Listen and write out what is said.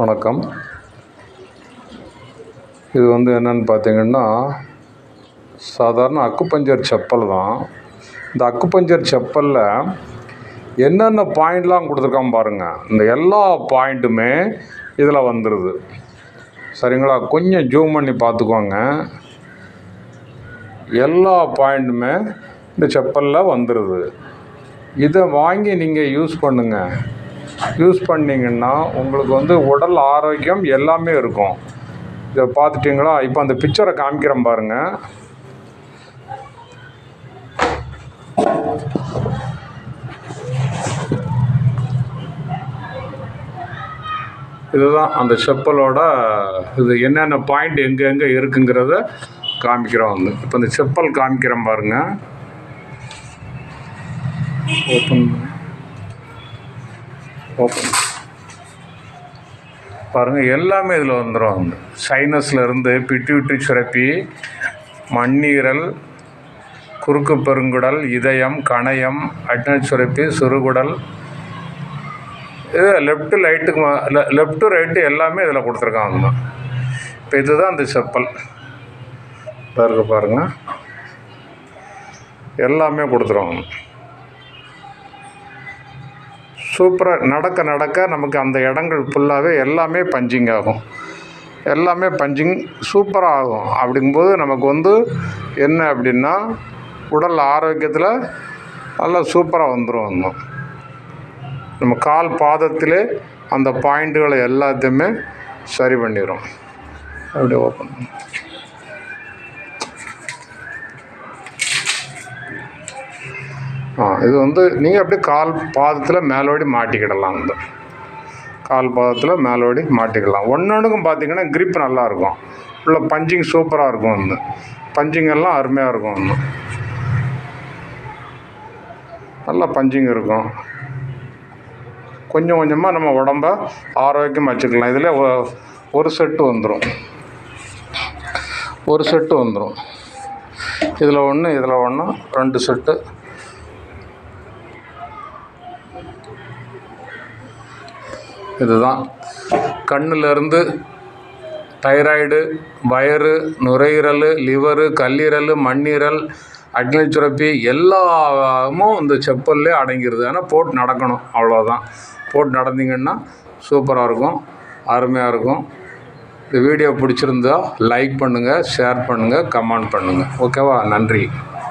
வணக்கம். இது வந்து என்னென்னு பார்த்தீங்கன்னா சாதாரண அக்குப்பஞ்சர் செப்பல் தான். இந்த அக்குப்பஞ்சர் செப்பலில் என்னென்ன பாயிண்ட்லாம் கொடுத்துருக்கான் பாருங்கள் இந்த எல்லா பாயிண்ட்டுமே இதில் வந்துடுது சரிங்களா? கொஞ்சம் ஜூம் பண்ணி பார்த்துக்கோங்க. எல்லா பாயிண்ட்டுமே இந்த செப்பலில் வந்துடுது இதை வாங்கி நீங்கள் யூஸ் பண்ணுங்கள் யூஸ் பண்ணிங்கன்னா உங்களுக்கு வந்து உடல் ஆரோக்கியம் எல்லாமே இருக்கும். இதை பார்த்துட்டிங்களா? இப்போ அந்த பிக்சரை காமிக்கிறேன் பாருங்கள் இதுதான் அந்த செப்பலோட இது என்னென்ன பாயிண்ட் எங்கெங்கே இருக்குங்கிறத காமிக்கிறோம் வந்து. இப்போ இந்த செப்பல் காமிக்கிறேன் பாருங்கள் ஓப்பன் ஓப்பன் பாருங்கள் எல்லாமே இதில் வந்துடும் வந்து சைனஸில் இருந்து பிட்யூட்ரி சுரப்பி மண்ணீரல் குறுக்கு பெருங்குடல் இதயம் கணையம் அட்னல் சுரப்பி சிறுகுடல் இது லெஃப்ட்டு லைட்டுக்கு லெஃப்ட்டு ரைட்டு எல்லாமே இதில் கொடுத்துருக்காங்க. இப்போ இதுதான் அந்த செப்பல். பாருங்க பாருங்கள் எல்லாமே கொடுத்துருவாங்க. சூப்பராக நடக்க நடக்க நமக்கு அந்த இடங்கள் ஃபுல்லாகவே எல்லாமே பஞ்சிங் ஆகும். எல்லாமே பஞ்சிங் சூப்பராக ஆகும். அப்படிங்கும்போது நமக்கு வந்து என்ன அப்படின்னா உடல் ஆரோக்கியத்தில் நல்லா சூப்பராக வந்துடும் வந்துடும் நம்ம கால் பாதத்திலே அந்த பாயிண்ட்டுகளை எல்லாத்தையுமே சரி பண்ணிடும் அப்படி ஓப்பன் இது வந்து நீங்கள் அப்படியே கால் பாதத்தில் மேலோடி மாட்டிக்கிடலாம் வந்து. கால் பாதத்தில் மேலோடி மாட்டிக்கலாம் ஒன்றொன்றுக்கும் பார்த்தீங்கன்னா க்ரிப் நல்லாயிருக்கும் உள்ள பஞ்சிங் சூப்பராக இருக்கும் வந்து. பஞ்சிங் எல்லாம் அருமையாக இருக்கும் வந்து. நல்லா பஞ்சிங் இருக்கும். கொஞ்சம் கொஞ்சமாக நம்ம உடம்ப ஆரோக்கியமாக வச்சுக்கலாம். இதில் ஒரு செட்டு வந்துடும் ஒரு செட்டு வந்துடும் இதில் ஒன்று இதில் ஒன்று ரெண்டு செட்டு இதுதான். கண்ணுலேருந்து தைராய்டு வயறு நுரையீரல் லிவரு கல்லீரல் மண்ணீரல் அக்னி சுரப்பி எல்லாமும் இந்த செப்பல்லே அடங்கிடுது ஆனால் போட்டு நடக்கணும். அவ்வளோதான் போட்டு நடந்தீங்கன்னா சூப்பராக இருக்கும். அருமையாக இருக்கும். இந்த வீடியோ பிடிச்சிருந்தா லைக் பண்ணுங்கள் ஷேர் பண்ணுங்கள் கமெண்ட் பண்ணுங்கள் ஓகேவா? நன்றி.